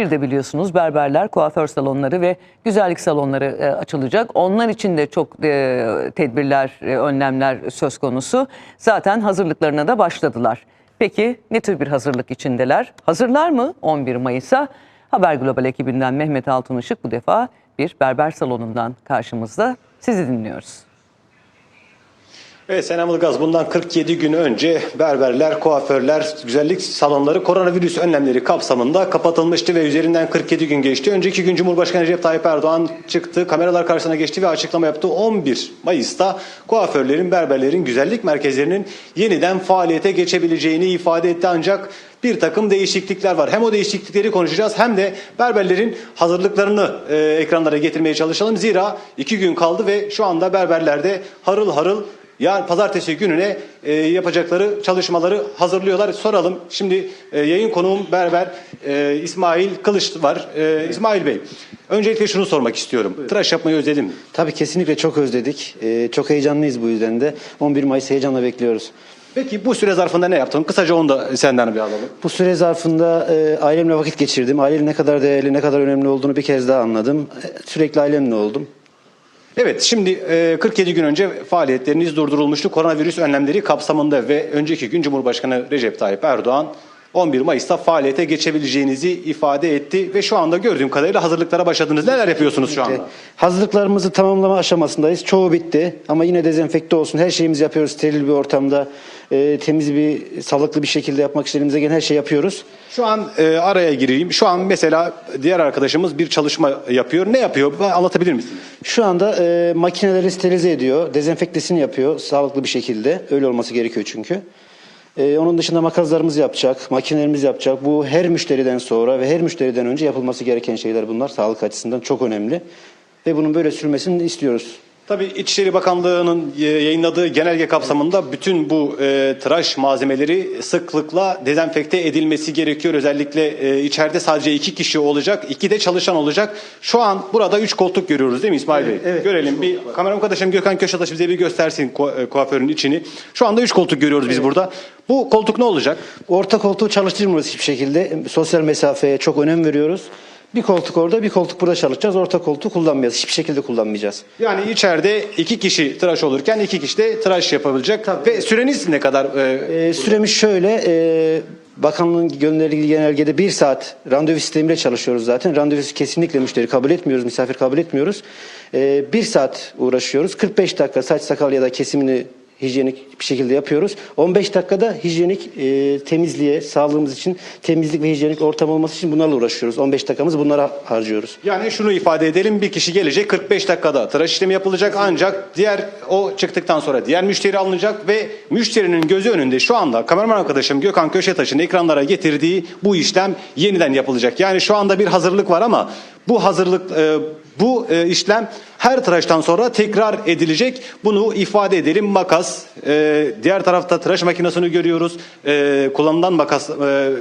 Bir de biliyorsunuz berberler, kuaför salonları ve güzellik salonları e, açılacak. Onlar için de çok e, tedbirler, e, önlemler söz konusu. Zaten hazırlıklarına da başladılar. Peki ne tür bir hazırlık içindeler? Hazırlar mı 11 Mayıs'a? Haber Global ekibinden Mehmet Altun Işık bu defa bir berber salonundan karşımızda. Sizi dinliyoruz. Evet Senem Ilgaz bundan 47 gün önce berberler, kuaförler, güzellik salonları koronavirüs önlemleri kapsamında kapatılmıştı ve üzerinden 47 gün geçti. Önceki gün Cumhurbaşkanı Recep Tayyip Erdoğan çıktı, kameralar karşısına geçti ve açıklama yaptı. 11 Mayıs'ta kuaförlerin, berberlerin, güzellik merkezlerinin yeniden faaliyete geçebileceğini ifade etti ancak bir takım değişiklikler var. Hem o değişiklikleri konuşacağız hem de berberlerin hazırlıklarını e, ekranlara getirmeye çalışalım. Zira iki gün kaldı ve şu anda berberlerde harıl harıl Yarın pazartesi gününe e, yapacakları çalışmaları hazırlıyorlar. Soralım. Şimdi e, yayın konuğum berber e, İsmail Kılıç var. E, İsmail Bey, öncelikle şunu sormak istiyorum. Tıraş yapmayı özledim mi? Tabii kesinlikle çok özledik. Ee, çok heyecanlıyız bu yüzden de. 11 Mayıs heyecanla bekliyoruz. Peki bu süre zarfında ne yaptın? Kısaca onu da senden bir alalım. Bu süre zarfında e, ailemle vakit geçirdim. Ailenin ne kadar değerli, ne kadar önemli olduğunu bir kez daha anladım. E, sürekli ailemle oldum. Evet şimdi e, 47 gün önce faaliyetleriniz durdurulmuştu. Koronavirüs önlemleri kapsamında ve önceki gün Cumhurbaşkanı Recep Tayyip Erdoğan 11 Mayıs'ta faaliyete geçebileceğinizi ifade etti ve şu anda gördüğüm kadarıyla hazırlıklara başladınız. Neler yapıyorsunuz şu anda? hazırlıklarımızı tamamlama aşamasındayız. Çoğu bitti ama yine dezenfekte olsun. Her şeyimizi yapıyoruz steril bir ortamda. e, temiz bir, sağlıklı bir şekilde yapmak için elimizden gelen her şeyi yapıyoruz. Şu an e, araya gireyim. Şu an mesela diğer arkadaşımız bir çalışma yapıyor. Ne yapıyor? Anlatabilir misiniz? Şu anda e, makineleri sterilize ediyor, dezenfektesini yapıyor sağlıklı bir şekilde. Öyle olması gerekiyor çünkü. E, onun dışında makaslarımız yapacak, makinelerimiz yapacak. Bu her müşteriden sonra ve her müşteriden önce yapılması gereken şeyler bunlar. Sağlık açısından çok önemli. Ve bunun böyle sürmesini istiyoruz. Tabii İçişleri Bakanlığı'nın e, yayınladığı genelge kapsamında bütün bu e, tıraş malzemeleri sıklıkla dezenfekte edilmesi gerekiyor. Özellikle e, içeride sadece iki kişi olacak, iki de çalışan olacak. Şu an burada üç koltuk görüyoruz değil mi İsmail Bey? evet. Görelim. Bir kameram arkadaşım Gökhan Köşataş bize bir göstersin e, kuaförün içini. Şu anda üç koltuk görüyoruz biz burada. Bu koltuk ne olacak? Orta koltuğu çalıştırmıyoruz hiçbir şekilde. Sosyal mesafeye çok önem veriyoruz. Bir koltuk orada, bir koltuk burada çalışacağız. Orta koltuğu kullanmayacağız. Hiçbir şekilde kullanmayacağız. Yani içeride iki kişi tıraş olurken iki kişi de tıraş yapabilecek. Ve süreniz ne kadar? e, Ee, süremiz şöyle, e, bakanlığın gönderdiği genelgede bir saat randevu sistemiyle çalışıyoruz zaten. Randevusu kesinlikle müşteri kabul etmiyoruz, misafir kabul etmiyoruz. Ee, bir saat uğraşıyoruz. 45 dakika saç sakal ya da kesimini hijyenik bir şekilde yapıyoruz. 15 dakikada hijyenik e, temizliğe, sağlığımız için temizlik ve hijyenik ortam olması için bunlarla uğraşıyoruz. 15 dakikamızı bunlara harcıyoruz. Yani şunu ifade edelim bir kişi gelecek 45 dakikada tıraş işlemi yapılacak ancak diğer o çıktıktan sonra diğer müşteri alınacak ve müşterinin gözü önünde şu anda kameraman arkadaşım Gökhan Köşetaş'ın ekranlara getirdiği bu işlem yeniden yapılacak. Yani şu anda bir hazırlık var ama bu hazırlık e, bu e, işlem her tıraştan sonra tekrar edilecek. Bunu ifade edelim. Makas, e, diğer tarafta tıraş makinesini görüyoruz. E, kullanılan makas e,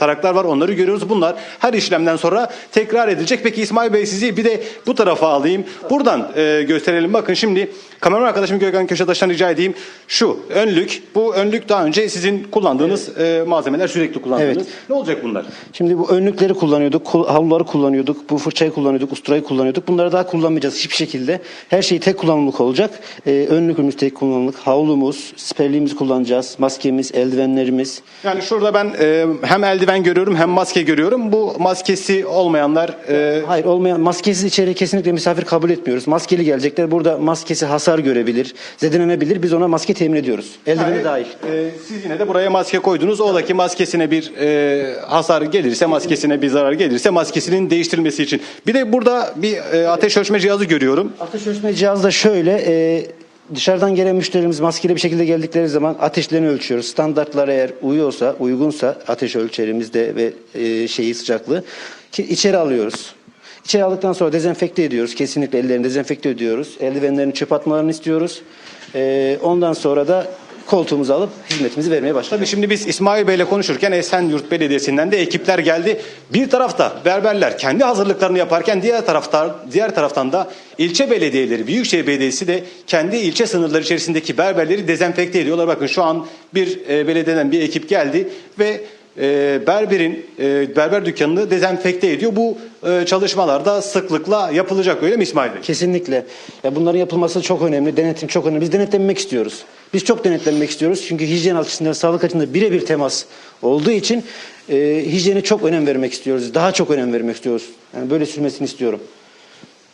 taraklar var onları görüyoruz. Bunlar her işlemden sonra tekrar edilecek. Peki İsmail Bey sizi bir de bu tarafa alayım. Buradan e, gösterelim. Bakın şimdi kameraman arkadaşım Gökhan Köşetaş'tan rica edeyim. Şu önlük. Bu önlük daha önce sizin kullandığınız e, malzemeler sürekli kullandığınız. Evet. Ne olacak bunlar? Şimdi bu önlükleri kullanıyorduk, kul- havluları kullanıyorduk, bu fırçayı kullanıyorduk, usturayı kullanıyorduk. Bunları daha kullanmayacağız hiçbir şekilde. Her şey tek kullanımlık olacak. Ee, önlükümüz tek kullanımlık, havlumuz, siperliğimizi kullanacağız, maskemiz, eldivenlerimiz. Yani şurada ben e, hem eldiven görüyorum hem maske görüyorum. Bu maskesi olmayanlar e, Hayır olmayan maskesiz içeri kesinlikle misafir kabul etmiyoruz. Maskeli gelecekler. Burada maskesi hasar görebilir, zedelenebilir. Biz ona maske temin ediyoruz. Eldiveni Yani, dahil. e, siz yine de buraya maske koydunuz. Oradaki maskesine bir e, hasar gelirse, maskesine bir zarar gelirse maskesinin değiştirilmesi için. Bir de burada bir e, ateş ölçme cihazı görüyorum. Ateş ölçme cihazı da şöyle. e, dışarıdan gelen müşterimiz maskeli bir şekilde geldikleri zaman ateşlerini ölçüyoruz. Standartlara eğer uyuyorsa, uygunsa ateş ölçerimizde ve e, şeyi sıcaklığı ki içeri alıyoruz. İçeri aldıktan sonra dezenfekte ediyoruz. Kesinlikle ellerini dezenfekte ediyoruz. Eldivenlerini çöp atmalarını istiyoruz. E, ondan sonra da koltuğumuzu alıp hizmetimizi vermeye başlıyoruz. Tabii şimdi biz İsmail Bey'le konuşurken Esenyurt Belediyesi'nden de ekipler geldi. Bir tarafta berberler kendi hazırlıklarını yaparken diğer tarafta diğer taraftan da ilçe belediyeleri, Büyükşehir Belediyesi de kendi ilçe sınırları içerisindeki berberleri dezenfekte ediyorlar. Bakın şu an bir e, belediyeden bir ekip geldi ve e, berberin e, berber dükkanını dezenfekte ediyor. Bu e, çalışmalarda sıklıkla yapılacak öyle mi İsmail Bey? Kesinlikle. Ya bunların yapılması çok önemli. Denetim çok önemli. Biz denetlenmek istiyoruz. Biz çok denetlenmek istiyoruz. Çünkü hijyen açısından, sağlık açısından birebir temas olduğu için e, hijyene çok önem vermek istiyoruz. Daha çok önem vermek istiyoruz. Yani böyle sürmesini istiyorum.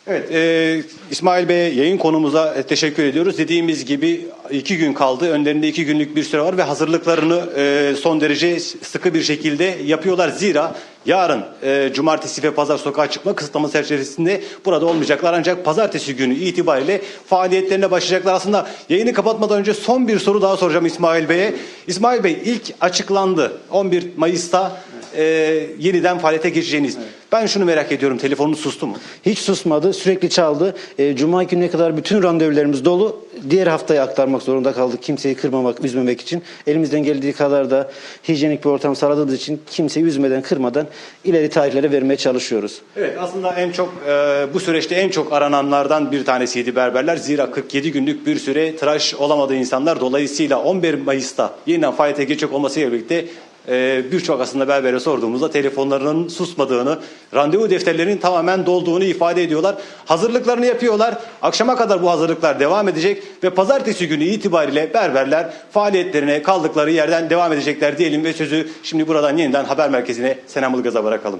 Evet, e, İsmail Bey'e yayın konumuza e, teşekkür ediyoruz. Dediğimiz gibi iki gün kaldı. Önlerinde iki günlük bir süre var ve hazırlıklarını e, son derece sıkı bir şekilde yapıyorlar. Zira yarın e, cumartesi ve pazar sokağa çıkma kısıtlaması çerçevesinde burada olmayacaklar. Ancak pazartesi günü itibariyle faaliyetlerine başlayacaklar. Aslında yayını kapatmadan önce son bir soru daha soracağım İsmail Bey'e. İsmail Bey ilk açıklandı 11 Mayıs'ta e, yeniden faaliyete geçeceğiniz. Ben şunu merak ediyorum. Telefonunuz sustu mu? Hiç susmadı, sürekli çaldı. E, Cuma gününe kadar bütün randevularımız dolu. Diğer haftaya aktarmak zorunda kaldık kimseyi kırmamak, üzmemek için. Elimizden geldiği kadar da hijyenik bir ortam sağladığımız için kimseyi üzmeden, kırmadan ileri tarihlere vermeye çalışıyoruz. Evet aslında en çok e, bu süreçte en çok arananlardan bir tanesiydi berberler. Zira 47 günlük bir süre tıraş olamadı insanlar. Dolayısıyla 11 Mayıs'ta yeniden faaliyete geçecek olmasıyla birlikte e, birçok aslında berbere sorduğumuzda telefonlarının susmadığını, randevu defterlerinin tamamen dolduğunu ifade ediyorlar. Hazırlıklarını yapıyorlar. Akşama kadar bu hazırlıklar devam edecek ve pazartesi günü itibariyle berberler faaliyetlerine kaldıkları yerden devam edecekler diyelim ve sözü şimdi buradan yeniden haber merkezine Senem Ilgaz'a bırakalım.